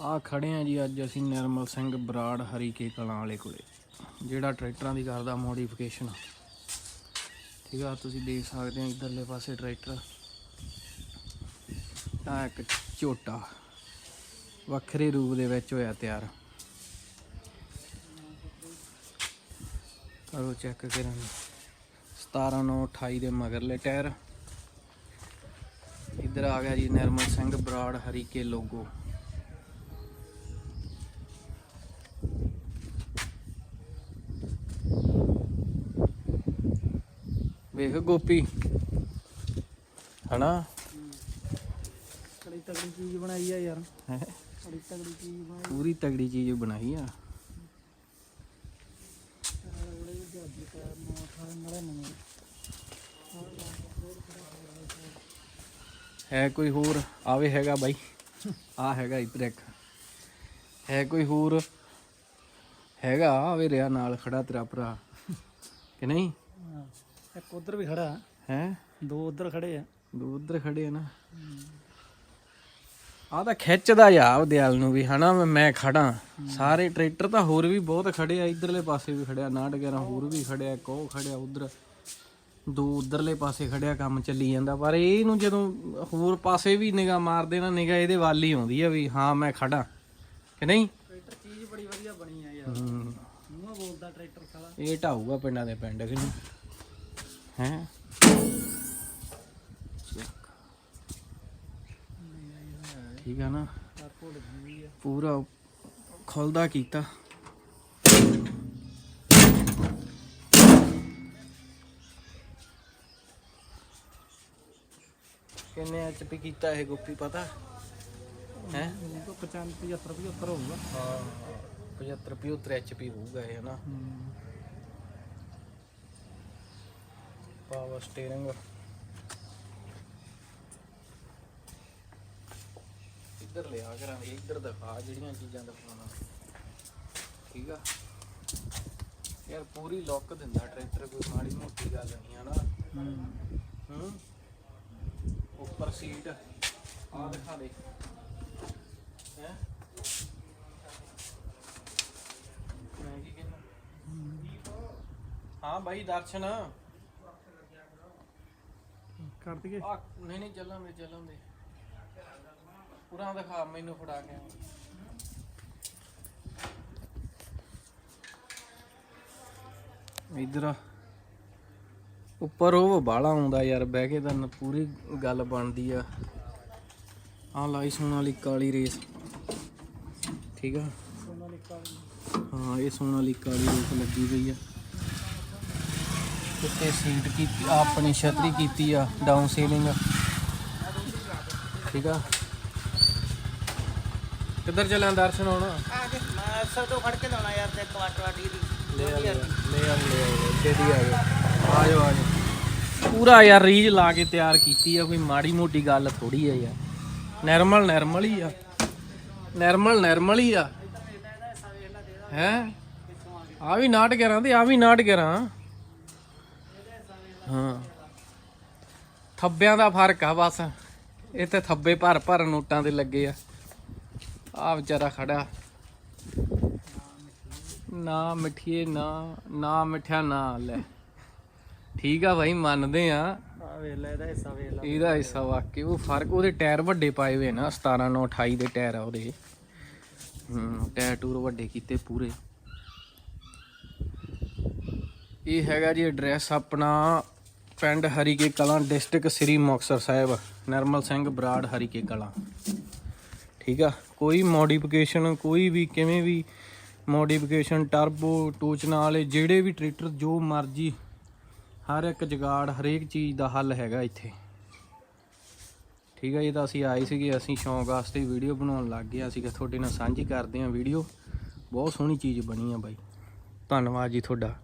ਆ ਖੜੇ ਆ ਜੀ ਅੱਜ ਅਸੀਂ ਨਿਰਮਲ ਸਿੰਘ ਬਰਾੜ ਹਰੀਕੇ ਕਲਾਂ ਵਾਲੇ ਕੋਲੇ, ਜਿਹੜਾ ਟਰੈਕਟਰਾਂ ਦੀ ਕਰਦਾ ਮੋਡੀਫਿਕੇਸ਼ਨ ਠੀਕ ਆ, ਤੁਸੀਂ ਦੇਖ ਸਕਦੇ ਹੋ ਇਧਰਲੇ ਪਾਸੇ ਟਰੈਕਟਰ। ਆ ਇੱਕ ਝੋਟਾ, ਵੱਖਰੇ ਰੂਪ ਦੇ ਵਿੱਚ ਹੋਇਆ ਤਿਆਰ। ਕਰੋ ਚੈੱਕ ਕਰਾਂ 17 9 28 ਦੇ ਮਗਰਲੇ ਟਾਇਰ। ਇੱਧਰ ਆ ਗਿਆ ਜੀ ਨਿਰਮਲ ਸਿੰਘ ਬਰਾੜ ਹਰੀਕੇ ਲੋਗੋ। ਵੇਖ ਗੋਪੀ। ਹਨਾ? ਬੜੀ ਤਗੜੀ ਚੀਜ਼ ਬਣਾਈ ਆ ਯਾਰ। ਹੈਂ? ਬੜੀ ਤਗੜੀ ਚੀਜ਼ ਬਣਾਈ। ਪੂਰੀ ਤਗੜੀ ਚੀਜ਼ ਬਣਾਈ ਆ। ਬੜੇ ਜੱਜ ਕਾ ਨੌ ਅਠਾਰਾਂ ਨੜਿਨਵੇਂ ਹੈ ਕੋਈ ਹੋਰ? ਆਵੇ ਹੈਗਾ ਬਾਈ। ਆ ਹੈਗਾ ਇੱਧਰ ਇੱਕ। ਹੈ ਕੋਈ ਹੋਰ? ਹੈਗਾ ਆਵੇ ਰਿਆ ਨਾਲ ਖੜਾ ਤੇਰਾ ਭਰਾ। ਕਿ ਨਹੀਂ? ਹਾਂ। ਇੱਕ ਉਧਰ ਵੀ ਖੜਾ। ਹੈ? ਦੋ ਉਧਰ ਖੜੇ ਆ। ਦੋ ਉਧਰ ਖੜੇ ਆ ਨਾ। ਆ ਤਾਂ ਖਿੱਚਦਾ ਆ ਉਹ ਦਿਆਲ ਨੂੰ ਵੀ ਹਨਾ ਮੈਂ- ਖੜਾ। ਸਾਰੇ ਟਰੈਕਟਰ ਤਾਂ ਹੋਰ ਵੀ ਬਹੁਤ ਖੜੇ ਆ ਇਧਰਲੇ ਪਾਸੇ ਵੀ ਖੜਿਆ 911 ਹੋਰ ਵੀ ਖੜਿਆ ਉਹ ਖੜਿਆ ਉਧਰ। ਦੋ ਉਧਰਲੇ ਪਾਸੇ ਖੜਿਆ ਕੰਮ ਚੱਲੀ ਜਾਂਦਾ। ਪਰ ਇਹਨੂੰ ਜਦੋਂ ਹੋਰ ਪਾਸੇ ਵੀ ਨਿਗਾਹ ਮਾਰਦੇ ਨਾ ਨਿਗਾਹ ਇਹਦੇ ਵੱਲ ਹੀ ਆਉਂਦੀ ਆ ਵੀ ਹਾਂ ਮੈਂ ਖੜਾ। ਕਿ ਨਹੀਂ? ਟਰੈਕਟਰ ਚੀਜ਼ ਬੜੀ ਵਧੀਆ ਬਣੀ ਆ ਯਾਰ। ਮੂੰਹ ਬੋਲਦਾ ਟਰੈਕਟਰ ਸਾਲਾ। ਇਹ ਢਾਊਗਾ ਪਿੰਡਾਂ ਦੇ ਪਿੰਡ ਕਿ ਨਹੀਂ? ਹੈ ਠੀਕ ਆ ਨਾ? ਪੂਰਾ ਖੁੱਲਦਾ ਕੀਤਾ। ਕਿੰਨੇ ਐਚਪੀ ਕੀਤਾ ਇਹ ਗੋਪੀ ਪਤਾ? ਹੈ? ਇਹ ਤਾਂ 95 75 75 ਹੋਊਗਾ। ਹਾਂ 75 75 ਐਚਪੀ ਹੋਊਗਾ ਇਹ ਹਨਾ ਪਾਵਰ ਸਟੀਅਰਿੰਗ। ਇੱਧਰ ਲਿਆ ਕਰਾਂਗੇ ਇੱਧਰ ਦਿਖਾ ਜਿਹੜੀਆਂ ਚੀਜ਼ਾਂ ਦਿਖਾਉਣਾ। ਠੀਕ ਆ? ਯਾਰ ਪੂਰੀ ਲੁੱਕ ਦਿੰਦਾ ਟਰੈਕਟਰ ਕੋਈ ਮਾੜੀ ਮੋਟੀ ਗੱਲ ਨਹੀਂ ਆ ਨਾ। ਹੂੰ। ਉੱਪਰ ਸੀਟ ਆ ਦਿਖਾ ਦੇ। ਹੈ ਬਾਈ ਦਰਸ਼ਨ। ਕਰ ਦਈਏ? ਨਹੀਂ ਨਹੀਂ ਚੱਲਾਂਗੇ ਚੱਲਾਂਗੇ ਪੂਰਾ ਦਿਖਾ ਮੈਨੂੰ ਫੜਾ ਕੇ ਇਧਰ ਉੱਪਰ ਉਹ ਬਾਲਾ ਆਉਂਦਾ ਯਾਰ ਬਹਿ ਕੇ ਤਾਂ ਪੂਰੀ ਗੱਲ ਬਣਦੀ ਆ। ਆ ਲਾਈ ਸੋਨ ਵਾਲੀ ਕਾਲੀ ਰੇਸ। ਠੀਕ ਆ? ਸੋਨਾਲੀਕਾ ਹਾਂ ਇਹ ਸੋਨ ਵਾਲੀ ਕਾਲੀ ਰੇਸ ਲੱਗੀ ਪਈ ਆ। ਉੱਤੇ ਸੀਟ ਕੀਤੀ ਆਪਣੀ ਛਤਰੀ ਕੀਤੀ ਆ ਡਾਊਨ ਸੀਲਿੰਗ ਠੀਕ ਆ? ਕਿੱਧਰ ਚੱਲਾਂ ਦਰਸ਼ਨ ਹੁਣ? ਆ ਕੇ ਮੈਂ ਅਫਸਰ ਤੋਂ ਫੜ ਕੇ ਲਾਉਣਾ ਯਾਰ ਤੇ ਟਮਾਟਰ ਵਾਟੀ ਦੀ। ਲੈ ਆ ਲੈ ਆ ਲੈ ਆ ਛੇਤੀ ਆ ਜਾ ਆ ਜਾਓ ਆ ਜਾਓ। ਪੂਰਾ ਯਾਰ ਰੀਜ ਲਾ ਕੇ ਤਿਆਰ ਕੀਤੀ ਆ ਕੋਈ ਮਾੜੀ ਮੋਟੀ ਗੱਲ ਥੋੜੀ ਆ ਯਾਰ। ਨਰਮਲ ਨਰਮਲ ਹੀ ਆ। ਨਰਮਲ ਨਰਮਲ ਹੀ ਆ। ਹੈ? ਆ ਵੀ ਨਾਟ ਕਰਾਂ ਤੇ ਆ ਵੀ ਨਾਟ ਕਰਾਂ। ਹਾਂ। ਥੱਬਿਆਂ ਦਾ ਫ਼ਰਕ ਆ ਬਸ। ਇਹ ਤੇ ਥੱਬੇ ਭਰ ਭਰ ਨੋਟਾਂ ਦੇ ਲੱਗੇ ਆ। ਆ ਵਿਚਾਰਾ ਖੜਾ। ਨਾ ਮਿੱਠੀਏ ਨਾ ਨਾ ਮਿੱਠਾ ਨਾ ਲੈ। ਠੀਕ ਆ ਭਾਈ ਮੰਨਦੇ ਆ। ਆ ਵੇਖ ਲੈ ਇਹਦਾ ਹਿੱਸਾ ਵੇਖ ਲੈ। ਇਹਦਾ ਹਿੱਸਾ ਵਾਕਈ ਉਹ ਫ਼ਰਕ ਉਹਦੇ ਟਾਇਰ ਵੱਡੇ ਪਾਏ ਹੋਏ ਨਾ 17 9 28 ਦੇ ਟਾਇਰ ਆ ਉਹਦੇ। ਹੂੰ ਟਾਇਰ ਟੂਰ ਵੱਡੇ ਕੀਤੇ ਪੂਰੇ। ਇਹ ਹੈਗਾ ਜੀ ਐਡਰੈਸ ਆਪਣਾ ਪਿੰਡ ਹਰੀਕੇ ਕਲਾਂ, ਡਿਸਟ੍ਰਿਕਟ ਸ੍ਰੀ ਮੁਕਤਸਰ ਸਾਹਿਬ, ਨਰਮਲ ਸਿੰਘ ਬਰਾੜ ਹਰੀਕੇ ਕਲਾਂ। ਠੀਕ ਆ? ਕੋਈ ਮੋਡੀਫਿਕੇਸ਼ਨ ਕੋਈ ਵੀ ਕਿਵੇਂ ਵੀ ਮੋਡੀਫਿਕੇਸ਼ਨ ਟਰਬੋ ਟੋਚਨਾ ਵਾਲੇ ਜਿਹੜੇ ਵੀ ਟਰੈਕਟਰ ਜੋ ਮਰਜ਼ੀ, ਹਰ ਇੱਕ ਜਗਾੜ, ਹਰੇਕ ਚੀਜ਼ ਦਾ ਹੱਲ ਹੈਗਾ ਇੱਥੇ। ਠੀਕ ਆ ਇਹ ਤਾਂ ਅਸੀਂ ਆਏ ਸੀਗੇ, ਅਸੀਂ ਸ਼ੌਂਕ ਵਾਸਤੇ ਵੀਡੀਓ ਬਣਾਉਣ ਲੱਗ ਗਏ ਅਸੀਂ ਕਿ ਤੁਹਾਡੇ ਨਾਲ ਸਾਂਝੀ ਕਰਦੇ ਹਾਂ ਵੀਡੀਓ ਬਹੁਤ ਸੋਹਣੀ ਚੀਜ਼ ਬਣੀ ਆ ਬਾਈ। ਧੰਨਵਾਦ ਜੀ ਤੁਹਾਡਾ।